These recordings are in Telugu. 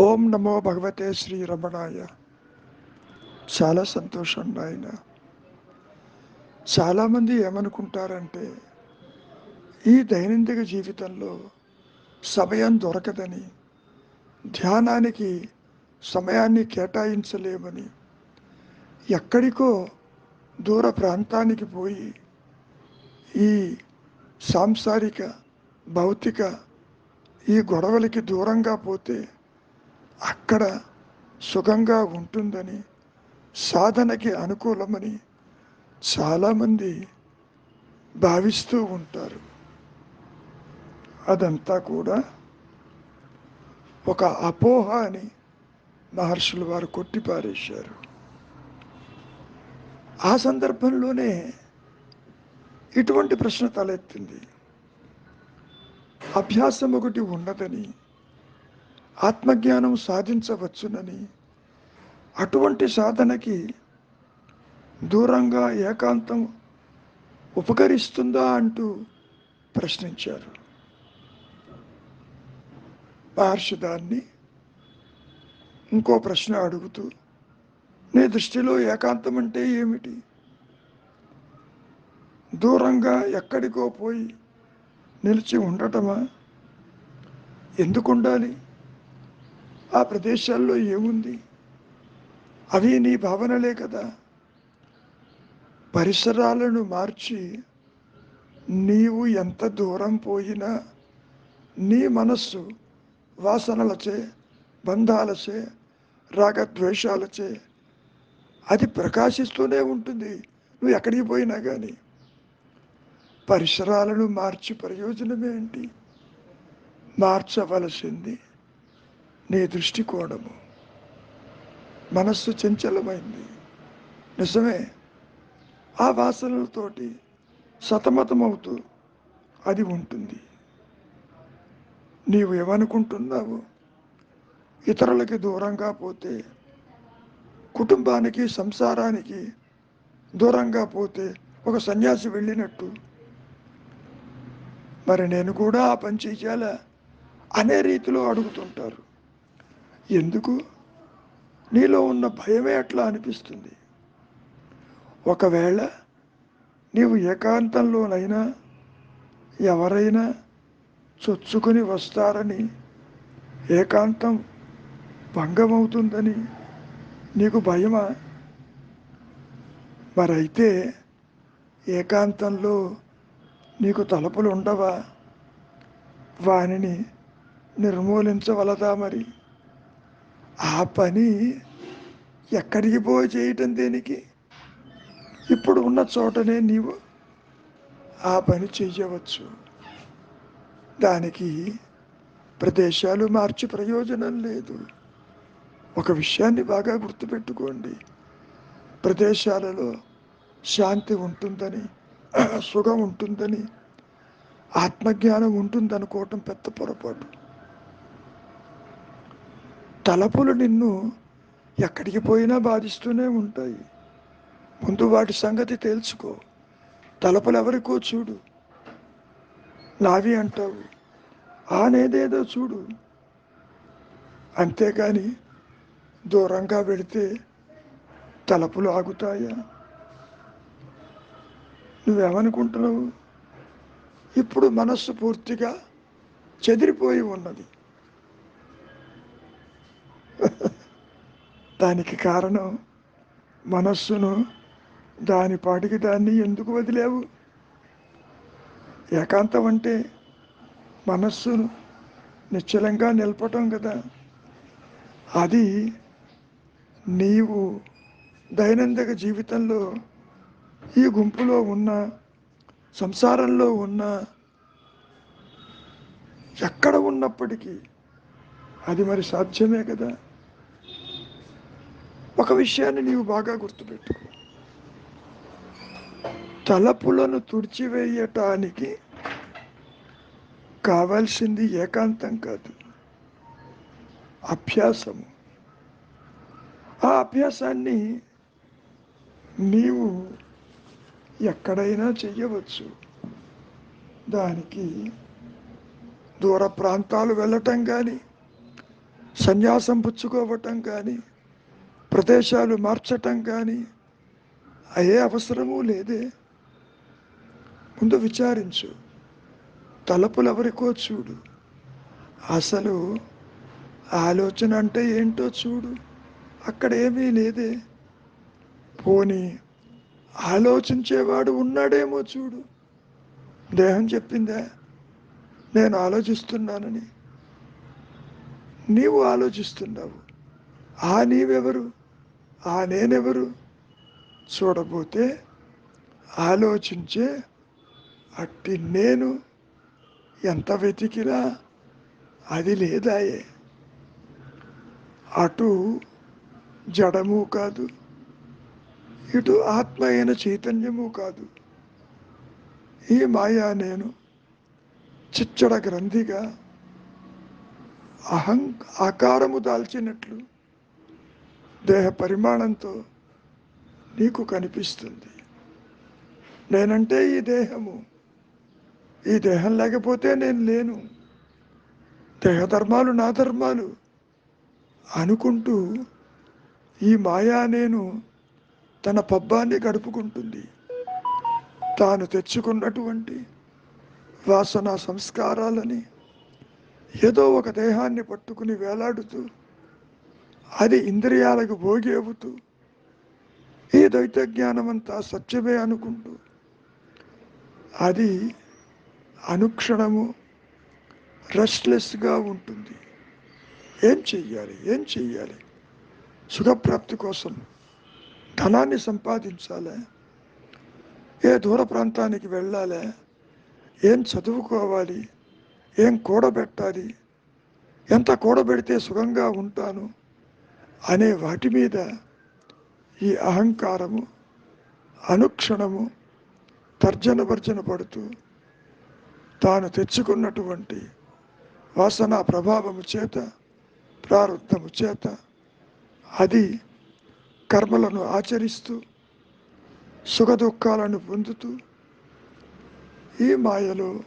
ఓం నమో భగవతే శ్రీ రమణాయ. చాలా సంతోషం నాయన. చాలామంది ఏమనుకుంటారంటే ఈ దైనందిక జీవితంలో సమయం దొరకదని ధ్యానానికి సమయాన్ని కేటాయించలేమని ఎక్కడికో దూర ప్రాంతానికి పోయి ఈ సాంసారిక భౌతిక ఈ గొడవలకి దూరంగా పోతే అక్కడ సుఖంగా ఉంటుందని సాధనకి అనుకూలమని చాలామంది భావిస్తూ ఉంటారు. అదంతా కూడా ఒక అపోహ అని మహర్షులు వారు కొట్టిపారేశారు. ఆ సందర్భంలోనే ఇటువంటి ప్రశ్న తలెత్తింది. అభ్యాసం ఒకటి ఉన్నదని ఆత్మజ్ఞానం సాధించవచ్చునని. అటువంటి సాధనకి దూరంగా ఏకాంతం ఉపకరిస్తుందా అంటూ ప్రశ్నించారు. మహర్షి దాన్ని ఇంకో ప్రశ్న అడుగుతూ నీ దృష్టిలో ఏకాంతం అంటే ఏమిటి? దూరంగా ఎక్కడికో పోయి నిలిచి ఉండటమా? ఎందుకు ఉండాలి ఆ ప్రదేశాల్లో ఏముంది? అవి నీ భావనలే కదా. పరిసరాలను మార్చి నీవు ఎంత దూరం పోయినా నీ మనస్సు వాసనలచే బంధాలచే రాగద్వేషాలచే అది ప్రకాశిస్తూనే ఉంటుంది. నువ్వు ఎక్కడికి పోయినా కానీ పరిసరాలను మార్చి ప్రయోజనం ఏంటి మార్చవలసింది నీ దృష్టికోణము. మనస్సు చంచలమైంది. నిజమే. ఆ వాసనలతోటి సతమతమవుతూ అది ఉంటుంది. నీవు ఏమనుకుంటున్నావు ఇతరులకి దూరంగా పోతే కుటుంబానికి సంసారానికి దూరంగా పోతే ఒక సన్యాసి వెళ్ళినట్టు. మరి నేను కూడా ఆ పని చేయాలా? అనే రీతిలో అడుగుతుంటారు. ఎందుకు? నీలో ఉన్న భయమే అట్లా అనిపిస్తుంది? ఒకవేళ నీవు ఏకాంతంలోనైనా ఎవరైనా చొచ్చుకొని వస్తారని ఏకాంతం భంగమవుతుందని నీకు భయమా? మరైతే ఏకాంతంలో నీకు తలుపులు ఉండవా వానిని నిర్మూలించవలదా మరి? ఆ పని ఎక్కడికి పోయి చేయటం దేనికి? ఇప్పుడు ఉన్న చోటనే నీవు ఆ పని చేయవచ్చు. దానికి ప్రదేశాలు మార్చి ప్రయోజనం లేదు. ఒక విషయాన్ని బాగా గుర్తుపెట్టుకోండి. ప్రదేశాలలో శాంతి ఉంటుందని సుఖం ఉంటుందని ఆత్మజ్ఞానం ఉంటుందనుకోవటం పెద్ద పొరపాటు. తలపులు నిన్ను ఎక్కడికి పోయినా బాధిస్తూనే ఉంటాయి. ముందు వాటి సంగతి తెలుసుకో. తలపులు ఎవరికో చూడు. నావి అంటావు. ఆనేదేదో చూడు. అంతేగాని దూరంగా వెళితే తలపులు ఆగుతాయా? నువ్వేమనుకుంటున్నావు? ఇప్పుడు మనస్సు పూర్తిగా చెదిరిపోయి ఉన్నది. దానికి కారణం మనస్సును దాని పాటికి దాన్ని ఎందుకు వదిలేవు? ఏకాంతం అంటే మనస్సును నిశ్చలంగా నిలపటం కదా. అది నీవు దైనందిక జీవితంలో ఈ గుంపులో ఉన్న సంసారంలో ఉన్న ఎక్కడ ఉన్నప్పటికీ అది మరి సాధ్యమే కదా? ఒక విషయాన్ని నీవు బాగా గుర్తుపెట్టుకో. తలపులను తుడిచివేయటానికి కావాల్సింది ఏకాంతం కాదు అభ్యాసము. ఆ అభ్యాసాన్ని నీవు ఎక్కడైనా చెయ్యవచ్చు. దానికి దూర ప్రాంతాలు వెళ్ళటం కానీ సన్యాసం పుచ్చుకోవటం కానీ ప్రదేశాలు మార్చటం కానీ అయ్యే అవసరము లేదే. ముందు విచారించు. తలపులు ఎవరికో చూడు. అసలు ఆలోచన అంటే ఏంటో చూడు. అక్కడ ఏమీ లేదే. పోనీ ఆలోచించేవాడు ఉన్నాడేమో చూడు. దేహం చెప్పిందా? నేను ఆలోచిస్తున్నానని. నీవు ఆలోచిస్తున్నావు. ఆ నీవెవరు? ఆ నేనెవరు? చూడబోతే ఆలోచించే అట్టి నేను ఎంత వెతికినా అది లేదాయే. అటు జడము కాదు ఇటు ఆత్మ అయిన చైతన్యము కాదు. ఈ మాయా నేను చిచ్చడ గ్రంథిగా అహం ఆకారము దాల్చినట్లు దేహ పరిమాణంతో నీకు కనిపిస్తుంది. నేనంటే ఈ దేహము. ఈ దేహం లేకపోతే నేను లేను. దేహధర్మాలు నా ధర్మాలు అనుకుంటూ ఈ మాయా నేను తన పబ్బాన్ని గడుపుకుంటుంది. తాను తెచ్చుకున్నటువంటి వాసన సంస్కారాలని ఏదో ఒక దేహాన్ని పట్టుకుని వేలాడుతూ అది ఇంద్రియాలకు భోగి అవుతూ ఈ ద్వైత జ్ఞానం అంతా సత్యమే అనుకుంటూ అది అనుక్షణము రెస్ట్లెస్గా ఉంటుంది. ఏం చెయ్యాలి? ఏం చెయ్యాలి? సుఖప్రాప్తి కోసం ధనాన్ని సంపాదించాలి? ఏ దూర ప్రాంతానికి వెళ్ళాలి? ఏం చదువుకోవాలి? ఏం కూడబెట్టాలి? ఎంత కూడబెడితే సుఖంగా ఉంటాను? అనే వాటి మీద ఈ అహంకారము అనుక్షణము తర్జన భర్జన పడుతూ తాను తెచ్చుకున్నటువంటి వాసన ప్రభావము చేత ప్రారంధము చేత అది కర్మలను ఆచరిస్తూ సుఖ దుఃఖాలను పొందుతూ ఈ మాయలో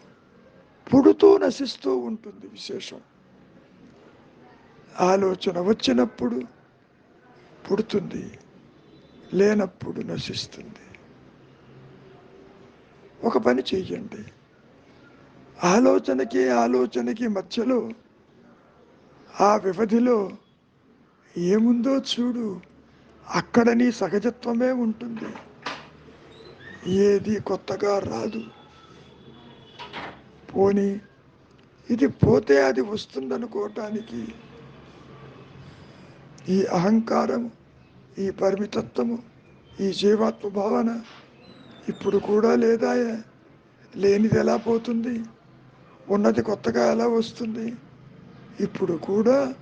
పుడుతూ నశిస్తూ ఉంటుంది విశేషం. ఆలోచన వచ్చినప్పుడు పుడుతుంది లేనప్పుడు నశిస్తుంది. ఒక పని చేయండి ఆలోచనకి ఆలోచనకి మధ్యలో ఆ వ్యవధిలో ఏముందో చూడు అక్కడ నీ సహజత్వమే ఉంటుంది. ఏది కొత్తగా రాదు. పోని ఇది పోతే అది వస్తుందనుకోవటానికి ఈ అహంకారం ఈ పరిమితత్వము ఈ జీవాత్మ భావన ఇప్పుడు కూడా లేదాయే. లేనిది ఎలా పోతుంది? ఉన్నది కొత్తగా ఎలా వస్తుంది? ఇప్పుడు కూడా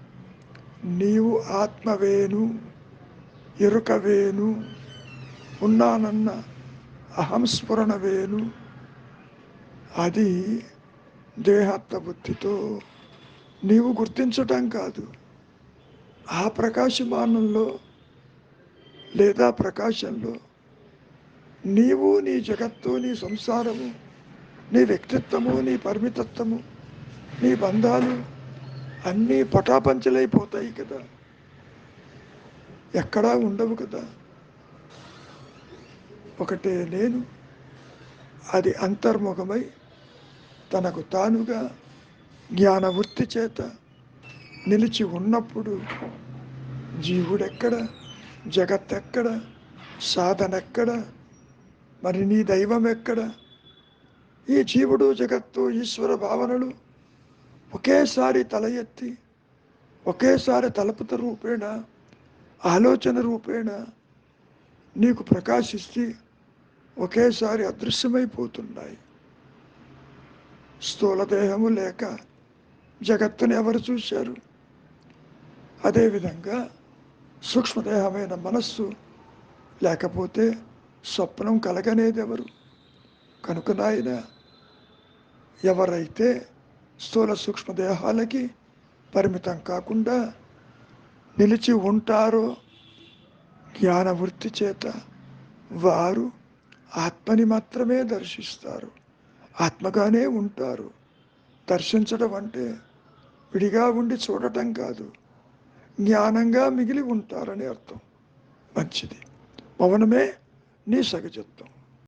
నీవు ఆత్మవేను ఎరుకవేను ఉన్నానన్న అహంస్ఫురణ వేను అది దేహాత్మ బుద్ధితో నీవు గుర్తించటం కాదు. ఆ ప్రకాశమానంలో లేదా ప్రకాశంలో నీవు నీ జగత్తు నీ సంసారము నీ వ్యక్తిత్వము నీ పరిమితత్వము నీ బంధాలు అన్నీ పటాపంచలైపోతాయి కదా. ఎక్కడా ఉండవు కదా. ఒకటే నేను అది అంతర్ముఖమై తనకు తానుగా జ్ఞాన వృత్తి చేత నిలిచి ఉన్నప్పుడు జీవుడెక్కడ? జగత్తెక్కడ? సాధనెక్కడ? మరి నీ దైవం ఎక్కడ ఈ జీవుడు జగత్తు ఈశ్వర భావనలు ఒకేసారి తల ఎత్తి ఒకేసారి తలపుత రూపేణ ఆలోచన రూపేణ నీకు ప్రకాశిస్తే ఒకేసారి అదృశ్యమైపోతున్నాయి. స్థూలదేహము లేక జగత్తుని ఎవరు చూశారు? అదేవిధంగా సూక్ష్మదేహమైన మనస్సు లేకపోతే స్వప్నం కలగనేది ఎవరు? కనుక నాయన ఎవరైతే స్థూల సూక్ష్మదేహాలకి పరిమితం కాకుండా నిలిచి ఉంటారో జ్ఞాన వృత్తి చేత వారు ఆత్మని మాత్రమే దర్శిస్తారు. ఆత్మగానే ఉంటారు. దర్శించడం అంటే విడిగా ఉండి చూడటం కాదు. జ్ఞానంగా మిగిలి ఉంటారని అర్థం. మంచిది. పవనమే నీ సహజత్వం